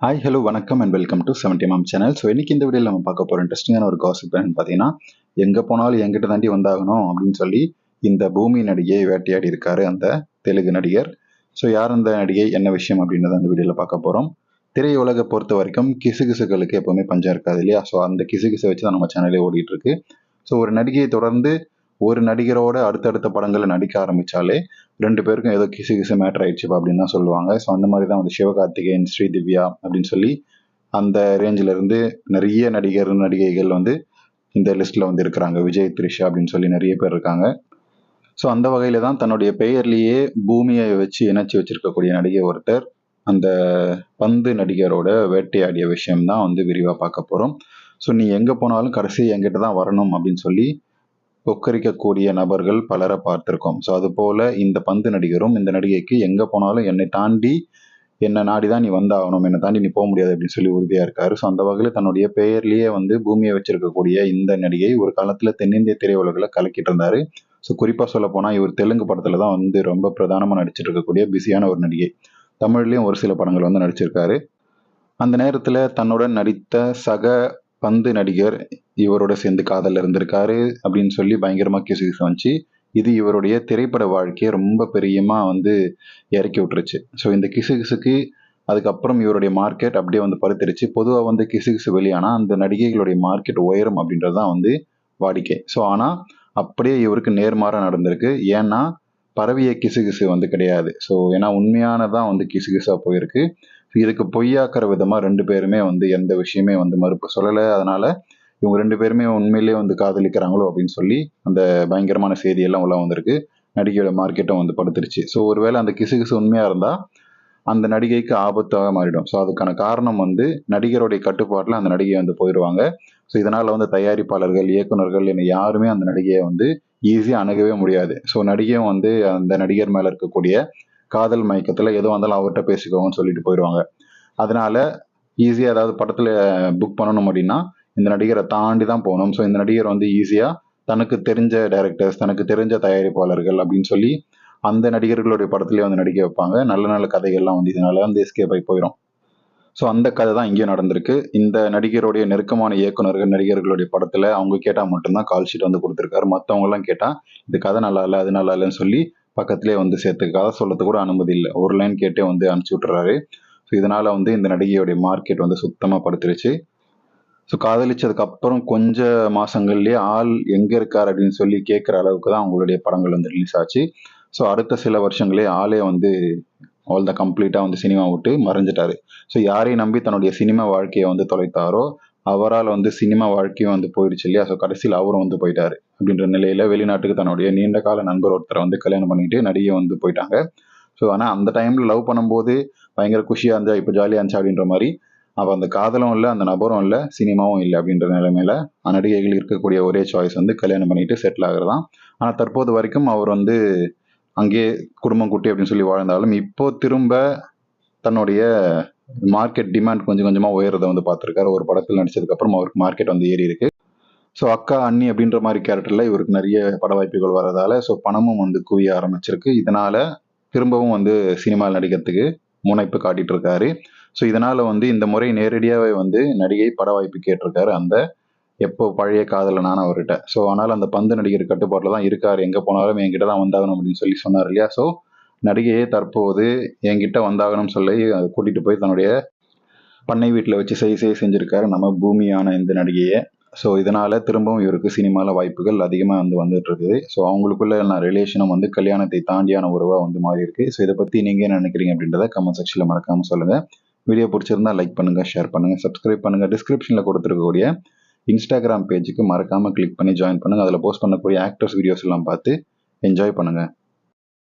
Hi hello வணக்கம் and welcome to seventy ma'am channel so இன்றைக்கி இந்த வீடியோவில் நம்ம பார்க்க போகிற இன்ட்ரெஸ்டிங்கான ஒரு காசிப் என்னன்னு பார்த்தீங்கன்னா எங்கே போனாலும் எங்கிட்ட தாண்டி வந்தாகணும் அப்படின்னு சொல்லி இந்த பூமி நடிகை வேட்டையாடி இருக்காரு அந்த தெலுங்கு நடிகர். ஸோ யார் அந்த நடிகை என்ன விஷயம் அப்படின்றத அந்த வீடியோவில் பார்க்க போகிறோம் திரையுலகை பொறுத்த வரைக்கும் கிசுகிசுகளுக்கு எப்போவுமே பஞ்சம் இருக்காது இல்லையா? ஸோ அந்த கிசுகிசை வச்சு தான் நம்ம சேனலே ஓடிட்டு இருக்கு. ஸோ ஒரு நடிகையை தொடர்ந்து ஒரு நடிகரோட அடுத்தடுத்த படங்களில் நடிக்க ஆரம்பிச்சாலே ரெண்டு பேருக்கும் ஏதோ கிசு கிசு மேட்டர் ஆயிடுச்சுப்பா அப்படின்னு தான் சொல்லுவாங்க. ஸோ அந்த மாதிரி தான் வந்து சிவகார்த்திகேயன் ஸ்ரீதிவ்யா அப்படின்னு சொல்லி அந்த ரேஞ்சில் இருந்து நிறைய நடிகர் நடிகைகள் வந்து இந்த லிஸ்ட்டில் வந்து இருக்கிறாங்க. விஜய் த்ரிஷா அப்படின்னு சொல்லி நிறைய பேர் இருக்காங்க. ஸோ அந்த வகையில் தான் தன்னுடைய பெயர்லேயே பூமியை வச்சு இணைச்சி வச்சிருக்கக்கூடிய நடிகை ஒருத்தர். அந்த பந்து நடிகரோட வேட்டையாடிய விஷயம் தான் வந்து விரிவாக பார்க்க போகிறோம் ஸோ நீ எங்கே போனாலும் கடைசி என்கிட்ட தான் வரணும் அப்படின்னு சொல்லி கொக்கரிக்கக்கூடிய நபர்கள் பலரை பார்த்துருக்கோம். ஸோ அது போல் இந்த பந்து நடிகரும் இந்த நடிகைக்கு எங்கே போனாலும் என்னை தாண்டி என்னை நாடி தான் நீ வந்தாகணும். என்னை தாண்டி நீ போக முடியாது அப்படின்னு சொல்லி உறுதியாக இருக்காரு. ஸோ அந்த வகையில் தன்னுடைய பெயர்லேயே வந்து பூமியை வச்சிருக்கக்கூடிய இந்த நடிகை ஒரு காலத்தில் தென்னிந்திய திரையுலகில் கலக்கிட்டு இருந்தார். ஸோ குறிப்பாக சொல்ல போனால் இவர் தெலுங்கு படத்தில் தான் வந்து ரொம்ப பிரதானமாக நடிச்சிட்டு இருக்கக்கூடிய பிஸியான ஒரு நடிகை. தமிழ்லேயும் ஒரு சில படங்கள் வந்து நடிச்சிருக்காரு. அந்த நேரத்தில் தன்னுடன் நடித்த சக பந்து நடிகர் இவரோட சேர்ந்து காதலில் இருந்திருக்காரு அப்படின்னு சொல்லி பயங்கரமாக கிசுகிசு வந்துச்சு இது இவருடைய திரைப்பட வாழ்க்கையை ரொம்ப பெரியமாக வந்து இறக்கி விட்டுருச்சு. ஸோ இந்த கிசுகிசுக்கு அதுக்கப்புறம் இவருடைய மார்க்கெட் அப்படியே வந்து பருத்திருச்சு. பொதுவாக வந்து கிசுகிசு கிசு வெளியானா அந்த நடிகைகளுடைய மார்க்கெட் உயரும் அப்படின்றது தான் வந்து வாடிக்கை. ஸோ ஆனால் அப்படியே இவருக்கு நேர்மாறாக நடந்திருக்கு. ஏன்னா பரவிய கிசுகிசு வந்து கிடையாது. ஸோ ஏன்னா உண்மையானதான் வந்து கிசுகிசாக போயிருக்கு. இதுக்கு பொய்யாக்குற விதமாக ரெண்டு பேருமே வந்து எந்த விஷயமே வந்து மறுப்பு சொல்லலை. அதனால இவங்க ரெண்டு பேருமே உண்மையிலேயே வந்து காதலிக்கிறாங்களோ அப்படின்னு சொல்லி அந்த பயங்கரமான செய்தியெல்லாம் உள்ள வந்திருக்கு. நடிகையோட மார்க்கெட்டும் வந்து படுத்துருச்சு. ஸோ ஒருவேளை அந்த கிசு கிசு உண்மையாக இருந்தால் அந்த நடிகைக்கு ஆபத்தாக மாறிடும். ஸோ அதுக்கான காரணம் வந்து நடிகருடைய கட்டுப்பாட்டில் அந்த நடிகை வந்து போயிடுவாங்க ஸோ இதனால் வந்து தயாரிப்பாளர்கள் இயக்குநர்கள் என யாருமே அந்த நடிகையை வந்து ஈஸியாக அணுகவே முடியாது. ஸோ நடிகையும் வந்து அந்த நடிகர் மேலே இருக்கக்கூடிய காதல் மயக்கத்தில் எதுவும் வந்தாலும் அவர்கிட்ட பேசிக்கோங்கன்னு சொல்லிட்டு போயிடுவாங்க அதனால ஈஸியாக ஏதாவது படத்தில் புக் பண்ணணும் அப்படின்னா இந்த நடிகரை தாண்டி தான் போகணும். ஸோ இந்த நடிகர் வந்து ஈஸியாக தனக்கு தெரிஞ்ச டைரக்டர்ஸ் தனக்கு தெரிஞ்ச தயாரிப்பாளர்கள் அப்படின்னு சொல்லி அந்த நடிகர்களுடைய படத்துலேயே வந்து நடிக்க வைப்பாங்க. நல்ல நல்ல கதைகள்லாம் வந்து இதனால வந்து எஸ்கேப் ஆகி போயிடும் ஸோ அந்த கதை தான் இங்கேயும் நடந்திருக்கு. இந்த நடிகருடைய நெருக்கமான இயக்குநர்கள் நடிகர்களுடைய படத்தில் அவங்க கேட்டால் மட்டும்தான் கால் ஷீட் வந்து கொடுத்துருக்காரு. மற்றவங்கலாம் கேட்டால் இது கதை நல்லா இல்லை அது நல்லா இல்லைன்னு சொல்லி பக்கத்திலே வந்து சேர்த்து கதை சொல்றது கூட அனுமதி இல்லை. ஒரு லைன் கேட்டே வந்து அனுப்பிச்சி விட்டுறாரு. ஸோ இதனால வந்து இந்த நடிகையோடைய மார்க்கெட் வந்து சுத்தமாக படுத்துருச்சு. ஸோ காதலிச்சதுக்கு அப்புறம் கொஞ்ச மாசங்கள்லயே ஆள் எங்க இருக்கார் அப்படின்னு சொல்லி கேட்குற அளவுக்கு தான் அவங்களுடைய படங்கள் வந்து ரிலீஸ் ஆச்சு. ஸோ அடுத்த சில வருஷங்களே ஆளே வந்து ஆல் த கம்ப்ளீட்டாக வந்து சினிமா விட்டு மறைஞ்சிட்டாரு. ஸோ யாரையும் நம்பி தன்னுடைய சினிமா வாழ்க்கையை வந்து தொலைத்தாரோ அவரால் வந்து சினிமா வாழ்க்கையும் வந்து போயிடுச்சு இல்லையா? ஸோ கடைசியில் அவரும் வந்து போயிட்டாரு அப்படின்ற நிலையில வெளிநாட்டுக்கு தன்னுடைய நீண்ட கால நண்பர் ஒருத்தரை வந்து கல்யாணம் பண்ணிட்டு நடிகை வந்து போயிட்டாங்க. ஸோ ஆனால் அந்த டைம்ல லவ் பண்ணும்போது பயங்கர குஷியாக இருந்தா இப்போ ஜாலியாக இருந்துச்சு அப்படின்ற மாதிரி அப்போ அந்த காதலும் இல்லை அந்த நபரும் இல்லை சினிமாவும் இல்லை அப்படின்ற நிலைமையில நடிகைகள் இருக்கக்கூடிய ஒரே சாய்ஸ் வந்து கல்யாணம் பண்ணிட்டு செட்டில் ஆகுறதான் ஆனால் தற்போது வரைக்கும் அவர் வந்து அங்கேயே குடும்பம் குட்டி அப்படின்னு சொல்லி வாழ்ந்தாலும் இப்போ திரும்ப தன்னுடைய மார்க்கெட் டிமாண்ட் கொஞ்சம் கொஞ்சமாக உயர்றதை வந்து பார்த்துருக்காரு. ஒரு படத்தில் நடித்ததுக்கப்புறம் அவருக்கு மார்க்கெட் வந்து ஏறி இருக்கு. ஸோ அக்கா அண்ணி அப்படின்ற மாதிரி கேரக்டரில் இவருக்கு நிறைய பட வாய்ப்புகள் வர்றதால ஸோ பணமும் வந்து குவிய ஆரம்பிச்சிருக்கு. இதனால திரும்பவும் வந்து சினிமாவில் நடிக்கிறதுக்கு முனைப்பு காட்டிட்டு இருக்காரு. ஸோ இதனால் வந்து இந்த முறை நேரடியாகவே வந்து நடிகை பட வாய்ப்பு கேட்டிருக்காரு அந்த எப்போ பழைய காதலனான அவர்கிட்ட. ஸோ ஆனால் அந்த பந்து நடிகர் கட்டுப்பாட்டில் தான் இருக்கார். எங்கே போனாலும் என்கிட்ட தான் வந்தாகணும் அப்படின்னு சொல்லி சொன்னார் இல்லையா? ஸோ நடிகையே தற்போது என்கிட்ட வந்தாகணும்னு சொல்லி கூட்டிகிட்டு போய் தன்னுடைய பண்ணை வீட்டில் வச்சு செய் செய் செஞ்சுருக்காரு நம்ம பூமியான இந்த நடிகையை. ஸோ இதனால் திரும்பவும் இவருக்கு சினிமாவில் வாய்ப்புகள் அதிகமாக வந்து வந்துட்டு இருக்குது ஸோ அவங்களுக்குள்ள நான் ரிலேஷனும் வந்து கல்யாணத்தை தாண்டியான உறவாக வந்து மாறி இருக்கு ஸோ இதை பற்றி நீங்கள் என்ன நினைக்கிறீங்க அப்படின்றத கமெண்ட் செக்ஷனில் மறக்காமல் சொல்லுங்கள் வீடியோ பிடிச்சிருந்தா லைக் பண்ணுங்கள் ஷேர் பண்ணுங்கள் சப்ஸ்கிரைப் பண்ணுங்கள் டிஸ்கிரிப்ஷனில் கொடுத்துருக்கக்கூடிய இன்ஸ்டாகிராம் பேஜுக்கு மறக்காமல் கிளிக் பண்ணி ஜாயின் பண்ணுங்கள் அதில் போஸ்ட் பண்ணக்கூடிய ஆக்டர்ஸ் வீடியோஸ் எல்லாம் பார்த்து என்ஜாய் பண்ணுங்கள்